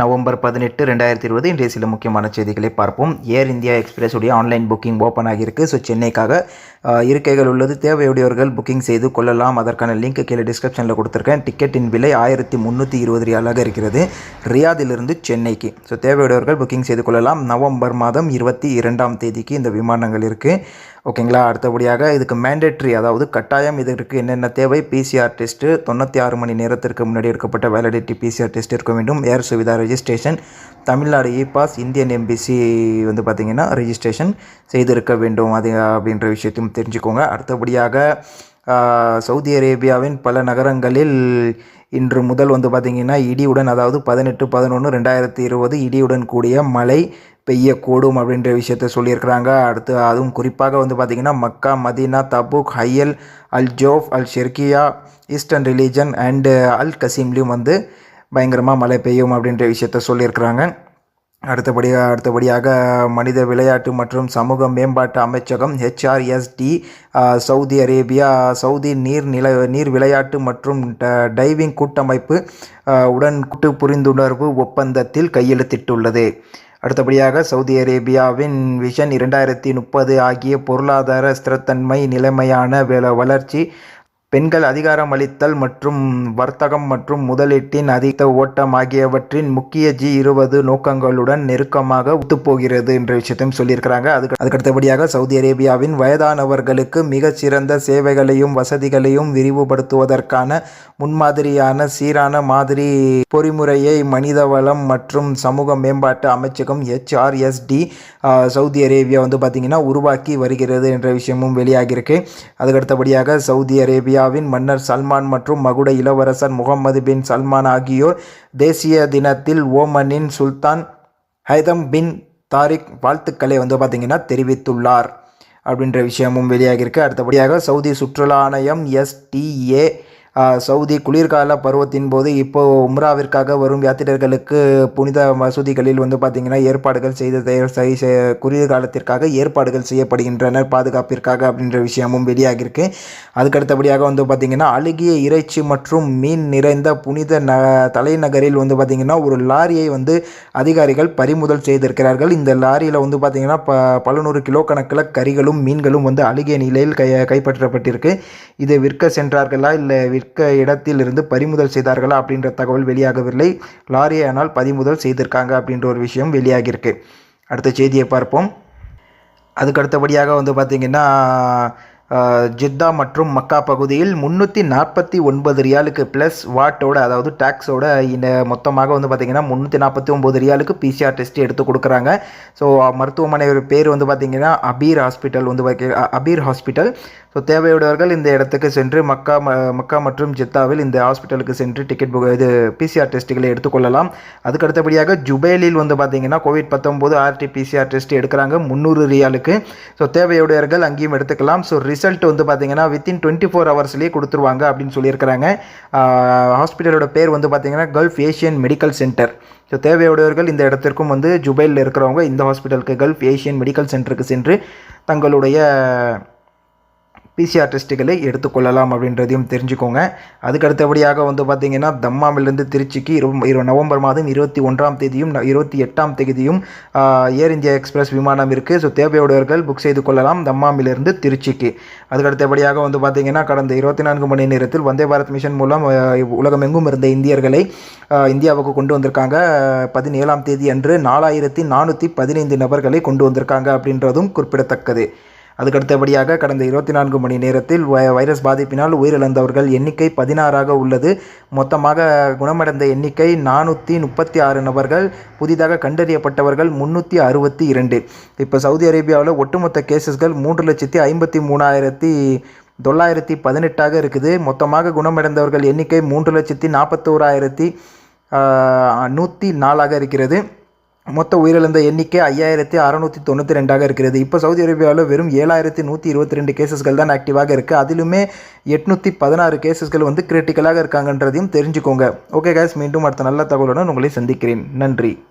November பதினெட்டு ரெண்டாயிரத்தி இருபது இன்றைய சில முக்கியமான செய்திகளை பார்ப்போம். ஏர் இந்தியா எக்ஸ்பிரஸ் உடைய ஆன்லைன் புக்கிங் ஓப்பன் ஆகியிருக்கு. ஸோ சென்னைக்காக இருக்கைகள் உள்ளது. தேவையுடையவர்கள் புக்கிங் செய்து கொள்ளலாம். அதற்கான லிங்க் கீழே டிஸ்கிரிப்ஷனில் கொடுத்துருக்கேன். டிக்கெட்டின் விலை ஆயிரத்தி முந்நூற்றி இருபது ரியாலாக இருக்கிறது. ரியாதிலிருந்து சென்னைக்கு. ஸோ தேவையுடையவர்கள் புக்கிங் செய்து கொள்ளலாம். நவம்பர் மாதம் இருபத்தி இரண்டாம் தேதிக்கு இந்த விமானங்கள் இருக்குது ஓகேங்களா அடுத்தபடியாக இதுக்கு மேண்டேட்ரி அதாவது கட்டாயம் இதற்கு என்னென்ன தேவை? பிசிஆர் டெஸ்ட்டு தொண்ணூற்றி ஆறு மணி நேரத்திற்கு முன்னாடி எடுக்கப்பட்ட வேலிடிட்டி பிசிஆர் டெஸ்ட் இருக்க வேண்டும். Air Suvidha registration Tamil Nadu E pass Indian embassy வந்து பார்த்திங்கன்னா ரெஜிஸ்ட்ரேஷன் செய்திருக்க வேண்டும். அது அப்படின்ற விஷயத்தையும் தெரிஞ்சுக்கோங்க. அடுத்தபடியாக சவுதி அரேபியாவின் பல நகரங்களில் இன்று முதல் வந்து பார்த்திங்கன்னா இடியுடன் அதாவது பதினெட்டு பதினொன்று ரெண்டாயிரத்தி இருபது இடியுடன் கூடிய மழை பெய்யக்கூடும் அப்படின்ற விஷயத்த சொல்லியிருக்கிறாங்க. அடுத்து அதுவும் குறிப்பாக வந்து பார்த்திங்கன்னா Makkah Medina Tabuk Hail Al Jouf Al Sharqiya Eastern region and Al கசீம்லேயும் வந்து பயங்கரமாக மழை பெய்யும் அப்படின்ற விஷயத்த சொல்லியிருக்கிறாங்க. அடுத்தபடியாக அடுத்தபடியாக மனித விளையாட்டு மற்றும் சமூக மேம்பாட்டு அமைச்சகம் ஹெச்ஆர்எஸ்டி சவுதி அரேபியா சவுதி நீர் நில நீர் விளையாட்டு மற்றும் ட- டைவிங் கூட்டமைப்பு உடன் கூட்டு புரிந்துணர்வு ஒப்பந்தத்தில் கையெழுத்திட்டுள்ளது. அடுத்தபடியாக சவுதி அரேபியாவின் விஷன் இரண்டாயிரத்தி முப்பது ஆகிய பொருளாதார ஸ்திரத்தன்மை நிலைமையான வளர்ச்சி பெண்கள் அதிகாரமளித்தல் மற்றும் வர்த்தகம் மற்றும் முதலீட்டின் அதிக ஓட்டம் ஆகியவற்றின் முக்கிய ஜி இருபது நோக்கங்களுடன் நெருக்கமாக ஒத்துப்போகிறது என்ற விஷயத்தையும் சொல்லியிருக்கிறாங்க. அதுக்கு அதுக்கடுத்தபடியாக சவுதி அரேபியாவின் வயதானவர்களுக்கு மிகச்சிறந்த சேவைகளையும் வசதிகளையும் விரிவுபடுத்துவதற்கான முன்மாதிரியான சீரான மாதிரி பொறிமுறையை மனிதவளம் மற்றும் சமூக மேம்பாட்டு அமைச்சகம் ஹெச்ஆர்எஸ்டி சவுதி அரேபியா வந்து பார்த்திங்கன்னா உருவாக்கி வருகிறது என்ற விஷயமும் வெளியாகியிருக்கு. அதுக்கடுத்தபடியாக சவுதி அரேபியா அரேபியாவின் மன்னர் சல்மான் மற்றும் மகுட இளவரசர் முகமது பின் சல்மான் ஆகியோர் தேசிய தினத்தில் ஓமனின் சுல்தான் ஹைதம் பின் தாரிக் வாழ்த்துக்களை வந்து பார்த்திங்கன்னா தெரிவித்துள்ளார். அப்படின்ற விஷயமும் வெளியாகியிருக்கு. அடுத்தபடியாக சவுதி சுற்றுலா ஆணையம் எஸ்டிஏ சவுதி குளிர்கால பருவத்தின் போது இப்போது உம்ராவிற்காக வரும் யாத்திரர்களுக்கு புனித மசூதிகளில் வந்து பார்த்திங்கன்னா ஏற்பாடுகள் செய்த குளிர்காலத்திற்காக ஏற்பாடுகள் செய்யப்படுகின்றனர் பாதுகாப்பிற்காக அப்படின்ற விஷயமும் வெளியாகியிருக்கு. அதுக்கடுத்தபடியாக வந்து பார்த்திங்கன்னா அழுகிய இறைச்சி மற்றும் மீன் நிறைந்த புனித ந தலைநகரில் வந்து பார்த்திங்கன்னா ஒரு லாரியை வந்து அதிகாரிகள் பறிமுதல் செய்திருக்கிறார்கள். இந்த லாரியில் வந்து பார்த்திங்கன்னா ப பல நூறு கிலோ கணக்கில் கறிகளும் மீன்களும் வந்து அழுகிய நிலையில் கை கைப்பற்றப்பட்டிருக்கு. இதை விற்க சென்றார்களா இல்லை விற்க இடத்திலிருந்து பறிமுதல் செய்தார்களா அப்படின்ற தகவல் வெளியாகவில்லை. லாரியை ஆனால் பறிமுதல் செய்திருக்காங்க அப்படின்ற ஒரு விஷயம் வெளியாகியிருக்கு. அடுத்த செய்தியை பார்ப்போம். அதுக்கு அடுத்தபடியாக வந்து பார்த்திங்கன்னா ஜித்தா மற்றும் மக்கா பகுதியில் முந்நூற்றி நாற்பத்தி ஒன்பது ரியாலுக்கு ப்ளஸ் வாட்டோட அதாவது டேக்ஸோட இந்த மொத்தமாக வந்து பார்த்திங்கன்னா முந்நூற்றி நாற்பத்தி ஒம்பது ரியாலுக்கு பிசிஆர் டெஸ்ட் எடுத்து கொடுக்குறாங்க. ஸோ மருத்துவமனை பேர் வந்து பார்த்திங்கன்னா அபீர் ஹாஸ்பிட்டல் வந்து அபீர் ஹாஸ்பிட்டல் ஸோ தேவையுடையவர்கள் இந்த இடத்துக்கு சென்று மக்கா ம- மக்கா மற்றும் ஜித்தாவில் இந்த ஹாஸ்பிட்டலுக்கு சென்று டிக்கெட் புக் இது பிசிஆர் டெஸ்ட்டுகளை எடுத்துக்கொள்ளலாம் அதுக்கு அடுத்தபடியாக ஜுபேலில் வந்து பார்த்தீங்கன்னா கோவிட் பத்தொம்போது ஆர்டி பிசிஆர் டெஸ்ட் எடுக்கிறாங்க முந்நூறு ரியாலுக்கு. ஸோ தேவையுடையவர்கள் அங்கேயும் எடுத்துக்கலாம். ஸோ ரிசல்ட் வந்து பார்த்தீங்கன்னா வித்தின் டுவெண்ட்டி ஃபோர் ஹவர்ஸ்லேயே கொடுத்துருவாங்க அப்படின்னு சொல்லியிருக்கிறாங்க. ஹாஸ்பிட்டலோட பேர் வந்து பார்த்திங்கன்னா Gulf Asian medical centre so தேவையுடையவர்கள் இந்த இடத்திற்கும் வந்து ஜுபைலில் இருக்கிறவங்க இந்த ஹாஸ்பிட்டலுக்கு கல்ஃப் ஏஷியன் மெடிக்கல் சென்டருக்கு சென்று தங்களுடைய பிசிஆர் டெஸ்ட்டுகளை எடுத்துக்கொள்ளலாம் அப்படின்றதையும் தெரிஞ்சுக்கோங்க. அதுக்கு அடுத்தபடியாக வந்து பார்த்திங்கன்னா தம்மாமிலிருந்து திருச்சிக்கு இரு நவம்பர் மாதம் இருபத்தி ஒன்றாம் தேதியும் இருபத்தி எட்டாம் தேதியும் ஏர் இந்தியா எக்ஸ்பிரஸ் விமானம் இருக்குது ஸோ தேவையுடையவர்கள் புக் செய்து கொள்ளலாம் தம்மாமிலிருந்து திருச்சிக்கு. அதுக்கு அடுத்தபடியாக வந்து பார்த்திங்கன்னா கடந்த இருபத்தி நான்கு மணி நேரத்தில் வந்தே பாரத் மிஷன் மூலம் உலகமெங்கும் இருந்த இந்தியர்களை இந்தியாவுக்கு கொண்டு வந்திருக்காங்க. பதினேழாம் தேதி அன்று நாலாயிரத்தி நானூற்றி பதினைந்து நபர்களை கொண்டு வந்திருக்காங்க அப்படின்றதும் குறிப்பிடத்தக்கது. அதுக்கடுத்தபடியாக கடந்த இருபத்தி நான்கு மணி நேரத்தில் வைரஸ் பாதிப்பினால் உயிரிழந்தவர்கள் எண்ணிக்கை பதினாறாக உள்ளது. மொத்தமாக குணமடைந்த எண்ணிக்கை நானூற்றி முப்பத்தி ஆறு நபர்கள் புதிதாக கண்டறியப்பட்டவர்கள் முன்னூற்றி அறுபத்தி இரண்டு. இப்போ சவுதி அரேபியாவில் ஒட்டுமொத்த கேசஸ்கள் மூன்று லட்சத்தி ஐம்பத்தி மூணாயிரத்தி தொள்ளாயிரத்தி பதினெட்டாக இருக்குது. மொத்தமாக குணமடைந்தவர்கள் எண்ணிக்கை மூன்று லட்சத்தி நாற்பத்தோராயிரத்தி நூற்றி நாலாக இருக்கிறது. மொத்த உயிரிழந்த எண்ணிக்கை ஐயாயிரத்தி அறநூற்றி தொண்ணூற்றி ரெண்டாக இருக்கிறது. இப்போ சவுதி அரேபியாவில் வெறும் ஏழாயிரத்தி நூற்றி இருபத்தி ரெண்டு கேசஸ்கள் தான் ஆக்டிவாக இருக்குது அதிலுமே எட்நூற்றி பதினாறு கேசஸ்கள் வந்து கிரிட்டிக்கலாக இருக்காங்கன்றதையும் தெரிஞ்சுக்கோங்க. ஓகே கேஸ் மீண்டும் அடுத்த நல்ல தகவலுடன் உங்களை சந்திக்கிறேன். நன்றி.